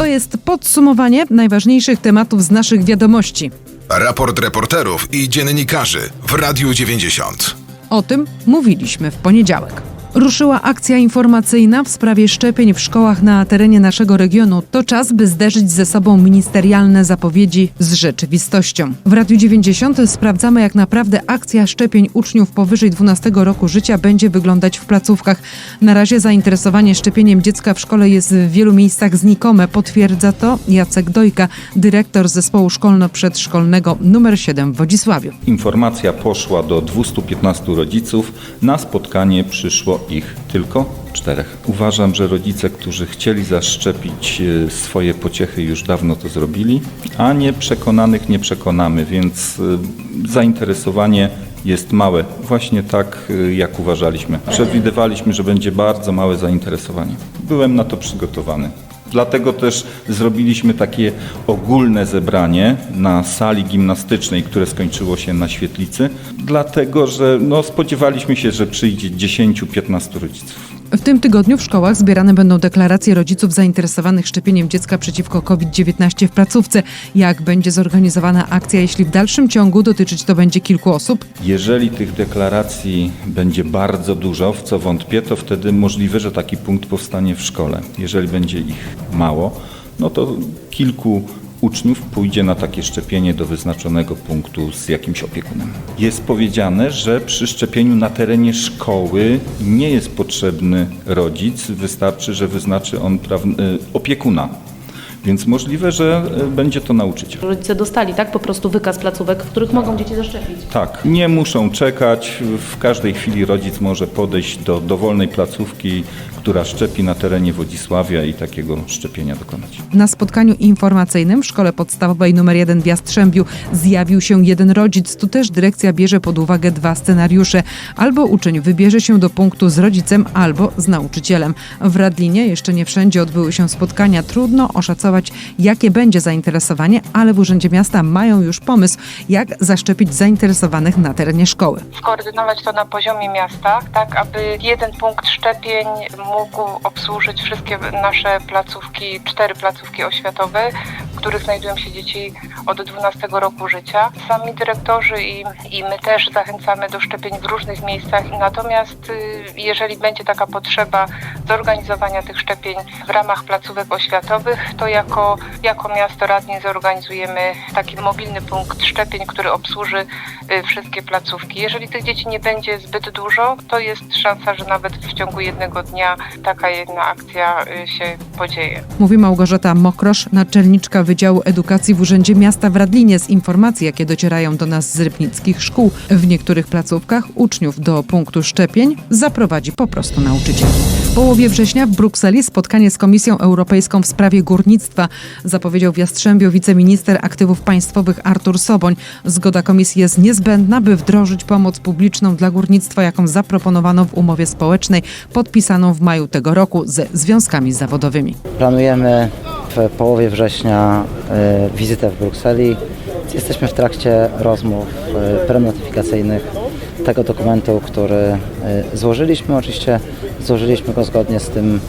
To jest podsumowanie najważniejszych tematów z naszych wiadomości. Raport reporterów i dziennikarzy w Radiu 90. O tym mówiliśmy w poniedziałek. Ruszyła akcja informacyjna w sprawie szczepień w szkołach na terenie naszego regionu. To czas, by zderzyć ze sobą ministerialne zapowiedzi z rzeczywistością. W Radiu 90 sprawdzamy, jak naprawdę akcja szczepień uczniów powyżej 12 roku życia będzie wyglądać w placówkach. Na razie zainteresowanie szczepieniem dziecka w szkole jest w wielu miejscach znikome. Potwierdza to Jacek Dojka, dyrektor zespołu szkolno-przedszkolnego nr 7 w Wodzisławiu. Informacja poszła do 215 rodziców. Na spotkanie przyszło ich tylko czterech. Uważam, że rodzice, którzy chcieli zaszczepić e, swoje pociechy, już dawno to zrobili, a nieprzekonanych nie przekonamy, więc e, zainteresowanie jest małe. Właśnie tak, e, jak uważaliśmy. Przewidywaliśmy, że będzie bardzo małe zainteresowanie. Byłem na to przygotowany. Dlatego też zrobiliśmy takie ogólne zebranie na sali gimnastycznej, które skończyło się na świetlicy, dlatego że no, spodziewaliśmy się, że przyjdzie 10-15 rodziców. W tym tygodniu w szkołach zbierane będą deklaracje rodziców zainteresowanych szczepieniem dziecka przeciwko COVID-19 w placówce. Jak będzie zorganizowana akcja, jeśli w dalszym ciągu dotyczyć to będzie kilku osób? Jeżeli tych deklaracji będzie bardzo dużo, w co wątpię, to wtedy możliwe, że taki punkt powstanie w szkole. Jeżeli będzie ich mało, no to kilku uczniów pójdzie na takie szczepienie do wyznaczonego punktu z jakimś opiekunem. Jest powiedziane, że przy szczepieniu na terenie szkoły nie jest potrzebny rodzic, wystarczy, że wyznaczy on y, opiekuna. Więc możliwe, że y, będzie to nauczyciel. Rodzice dostali tak po prostu wykaz placówek, w których mogą dzieci zaszczepić. Tak, nie muszą czekać. W każdej chwili rodzic może podejść do dowolnej placówki, która szczepi na terenie Wodzisławia i takiego szczepienia dokonać. Na spotkaniu informacyjnym w szkole podstawowej nr 1 w Jastrzębiu zjawił się jeden rodzic. Tu też dyrekcja bierze pod uwagę dwa scenariusze. Albo uczeń wybierze się do punktu z rodzicem, albo z nauczycielem. W Radlinie jeszcze nie wszędzie odbyły się spotkania. Trudno oszacować, jakie będzie zainteresowanie, ale w Urzędzie Miasta mają już pomysł, jak zaszczepić zainteresowanych na terenie szkoły. skoordynować to na poziomie miasta, tak aby jeden punkt szczepień mógł obsłużyć wszystkie nasze placówki, cztery placówki oświatowe, których znajdują się dzieci od 12 roku życia. Sami dyrektorzy i, i my też zachęcamy do szczepień w różnych miejscach. Natomiast y, jeżeli będzie taka potrzeba zorganizowania tych szczepień w ramach placówek oświatowych, to jako, jako miasto Radnin zorganizujemy taki mobilny punkt szczepień, który obsłuży y, wszystkie placówki. Jeżeli tych dzieci nie będzie zbyt dużo, to jest szansa, że nawet w ciągu jednego dnia taka jedna akcja y, się podzieje. Mówi Małgorzata Mokrosz, naczelniczka Wydziału Edukacji w Urzędzie Miasta w Radlinie. Z informacji, jakie docierają do nas z rybnickich szkół, w niektórych placówkach uczniów do punktu szczepień zaprowadzi po prostu nauczyciel. W połowie września w Brukseli spotkanie z Komisją Europejską w sprawie górnictwa zapowiedział w Jastrzębiu wiceminister aktywów państwowych Artur Soboń. Zgoda komisji jest niezbędna, by wdrożyć pomoc publiczną dla górnictwa, jaką zaproponowano w umowie społecznej podpisaną w maju tego roku ze związkami zawodowymi. Planujemy w połowie września y, wizytę w Brukseli. Jesteśmy w trakcie rozmów y, prenotyfikacyjnych tego dokumentu, który y, złożyliśmy. Oczywiście złożyliśmy go zgodnie z tym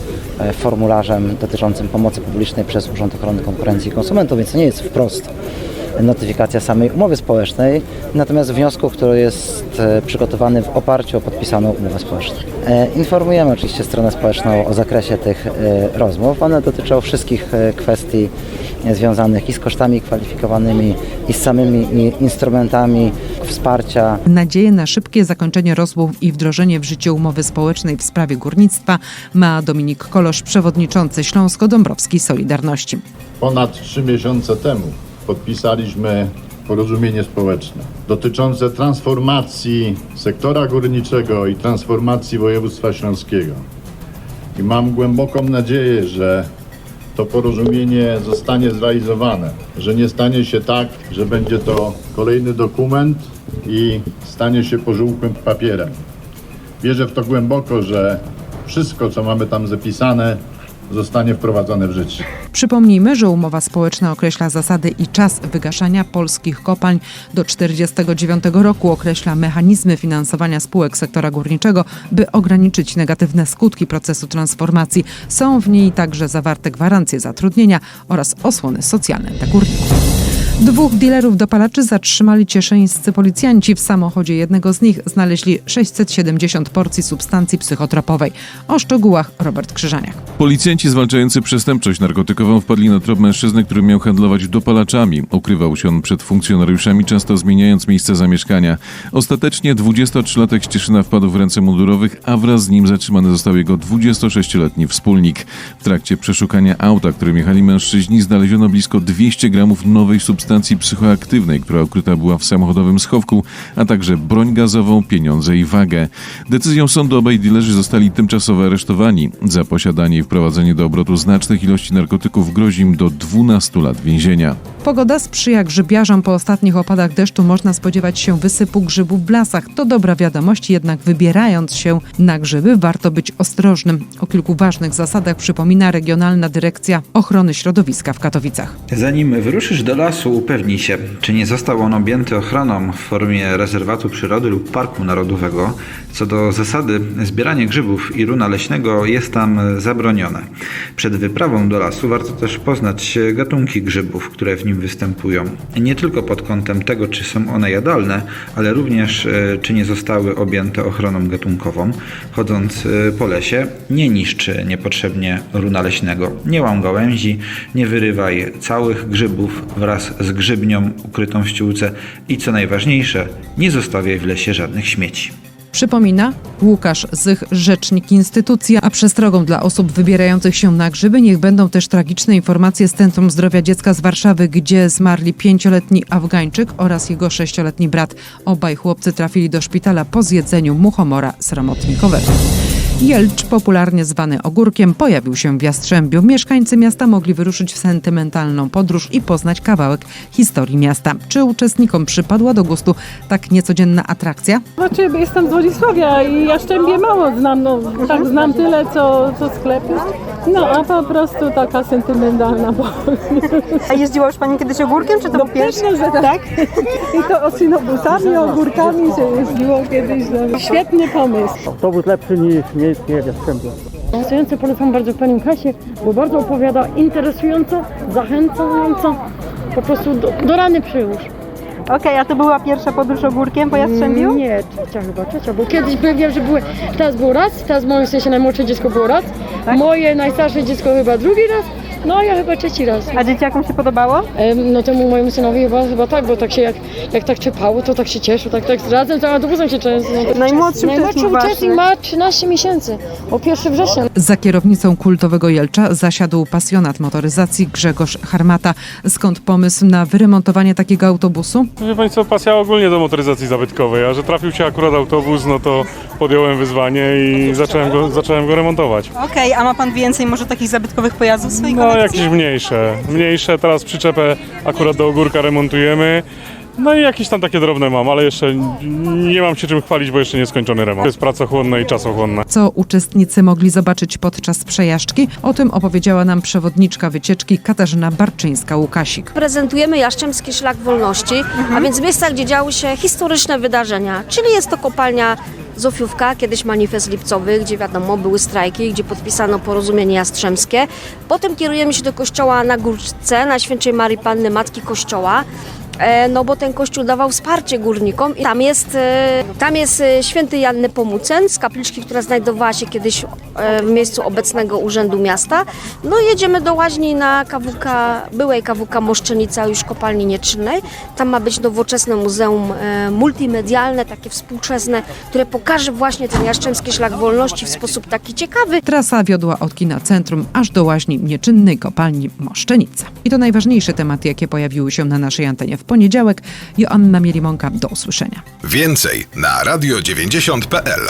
y, formularzem dotyczącym pomocy publicznej przez Urząd Ochrony Konkurencji i Konsumentów, więc to nie jest wprost notyfikacja samej umowy społecznej, natomiast wniosku, który jest e, przygotowany w oparciu o podpisaną umowę społeczną. E, Informujemy oczywiście stronę społeczną o zakresie tych e, rozmów. One dotyczą wszystkich kwestii związanych i z kosztami kwalifikowanymi, i z samymi instrumentami wsparcia Nadzieję na szybkie zakończenie rozmów i wdrożenie w życie umowy społecznej w sprawie górnictwa ma Dominik Kolosz, przewodniczący Śląsko-Dąbrowskiej Solidarności. Ponad trzy miesiące temu podpisaliśmy porozumienie społeczne dotyczące transformacji sektora górniczego i transformacji województwa śląskiego. I mam głęboką nadzieję, że to porozumienie zostanie zrealizowane, że nie stanie się tak, że będzie to kolejny dokument i stanie się pożółkłym papierem. Wierzę w to głęboko, że wszystko, co mamy tam zapisane, zostanie wprowadzone w życie. Przypomnijmy, że umowa społeczna określa zasady i czas wygaszania polskich kopalń. Do 1949 roku określa mechanizmy finansowania spółek sektora górniczego, by ograniczyć negatywne skutki procesu transformacji. Są w niej także zawarte gwarancje zatrudnienia oraz osłony socjalne dla górników. Dwóch dealerów dopalaczy zatrzymali cieszyńscy policjanci. W samochodzie jednego z nich znaleźli 670 porcji substancji psychotropowej. O szczegółach Robert Krzyżaniak. Policjanci zwalczający przestępczość narkotykową wpadli na trop mężczyzny, który miał handlować dopalaczami. Ukrywał się on przed funkcjonariuszami, często zmieniając miejsce zamieszkania. Ostatecznie 23-latek z Cieszyna wpadł w ręce mundurowych, a wraz z nim zatrzymany został jego 26-letni wspólnik. W trakcie przeszukania auta, którym jechali mężczyźni, znaleziono blisko 200 gramów nowej substancji psychoaktywnej, która ukryta była w samochodowym schowku, a także broń gazową, pieniądze i wagę. Decyzją sądu obaj dilerzy zostali tymczasowo aresztowani. Za posiadanie i wprowadzenie do obrotu znacznych ilości narkotyków grozi im do 12 lat więzienia. Pogoda sprzyja grzybiarzom. Po ostatnich opadach deszczu można spodziewać się wysypu grzybów w lasach. To dobra wiadomość, jednak wybierając się na grzyby warto być ostrożnym. O kilku ważnych zasadach przypomina Regionalna Dyrekcja Ochrony Środowiska w Katowicach. Zanim wyruszysz do lasu, upewnij się, czy nie został on objęty ochroną w formie rezerwatu przyrody lub parku narodowego. Co do zasady, zbieranie grzybów i runa leśnego jest tam zabronione. Przed wyprawą do lasu warto też poznać gatunki grzybów, które w nim występują. Nie tylko pod kątem tego, czy są one jadalne, ale również e, czy nie zostały objęte ochroną gatunkową. Chodząc e, po lesie, nie niszcz niepotrzebnie runa leśnego, nie łam gałęzi, nie wyrywaj całych grzybów wraz z grzybnią ukrytą w ściółce i co najważniejsze, nie zostawiaj w lesie żadnych śmieci. Przypomina Łukasz Zych, rzecznik instytucji, a przestrogą dla osób wybierających się na grzyby niech będą też tragiczne informacje z Centrum Zdrowia Dziecka z Warszawy, gdzie zmarli pięcioletni Afgańczyk oraz jego sześcioletni brat. Obaj chłopcy trafili do szpitala po zjedzeniu muchomora sromotnikowego. Jelcz, popularnie zwany ogórkiem, pojawił się w Jastrzębiu. Mieszkańcy miasta mogli wyruszyć w sentymentalną podróż i poznać kawałek historii miasta. Czy uczestnikom przypadła do gustu tak niecodzienna atrakcja? Znaczy, jestem z Wodzisławia i Jaszczębie mało znam, no tak znam tyle, co, co sklepy. No, a po prostu taka sentymentalna. Bo... A jeździła już Pani kiedyś ogórkiem, czy to No był pierwszy? pewno, że tak. I to osynobusami, ogórkami się jeździło kiedyś. No. Świetny pomysł. Autobus lepszy niż miejskie w Jastrzębiu. Interesująco polecam bardzo Panią Kasię, bo bardzo opowiada interesująco, zachęcająco. Po prostu do, do rany przyłóż. Okej, a to była pierwsza podróż ogórkiem po Jastrzębiu? Nie, trzecia chyba, trzecia, bo kiedyś byłem, wiem, że były, teraz było raz, teraz moje w sensie najmłodsze dziecko było raz, moje najstarsze dziecko chyba drugi raz, no a ja chyba trzeci raz. A dzieciakom się podobało? Em, No temu mojemu synowi chyba, chyba tak, bo tak się jak, jak tak czepało, to tak się cieszył, tak, tak razem z autobusem się często. No, Najmłodszy Najmłodszy uczestnik uczestnik waszych. ma 13 miesięcy, o 1 września. Za kierownicą kultowego Jelcza zasiadł pasjonat motoryzacji Grzegorz Harmata. Skąd pomysł na wyremontowanie takiego autobusu? Wie Pani co, pasja ogólnie do motoryzacji zabytkowej, a że trafił się akurat autobus, no to podjąłem wyzwanie i zacząłem go, zacząłem go remontować. Okej, a ma Pan więcej może takich zabytkowych pojazdów w swojej No kolekcji? jakieś mniejsze, mniejsze, teraz przyczepę akurat do ogórka remontujemy. No i jakieś tam takie drobne mam, ale jeszcze nie mam się czym chwalić, bo jeszcze nieskończony remont. To jest pracochłonne i czasochłonne. Co uczestnicy mogli zobaczyć podczas przejażdżki? O tym opowiedziała nam przewodniczka wycieczki Katarzyna Barczyńska-Łukasik. Prezentujemy Jaszczębski Szlak Wolności, a więc miejsca, gdzie działy się historyczne wydarzenia, czyli jest to kopalnia Zofiówka, kiedyś manifest lipcowy, gdzie wiadomo były strajki, gdzie podpisano porozumienie jastrzębskie. Potem kierujemy się do kościoła na Górce, na Świętej Marii Panny Matki Kościoła. e, No bo ten kościół dawał wsparcie górnikom i tam jest, e, tam jest e, święty Jan Nepomucen z kapliczki, która znajdowała się kiedyś w miejscu obecnego Urzędu Miasta. No i jedziemy do łaźni na KWK, byłej KWK Moszczenica już kopalni nieczynnej. Tam ma być nowoczesne muzeum e, multimedialne, takie współczesne, które pokaże właśnie ten Jaszczębski Szlak Wolności w sposób taki ciekawy. Trasa wiodła od kina centrum aż do łaźni nieczynnej kopalni Moszczenica. I to najważniejsze tematy, jakie pojawiły się na naszej antenie w poniedziałek. Joanna Mielimonka, do usłyszenia. Więcej na radio90.pl.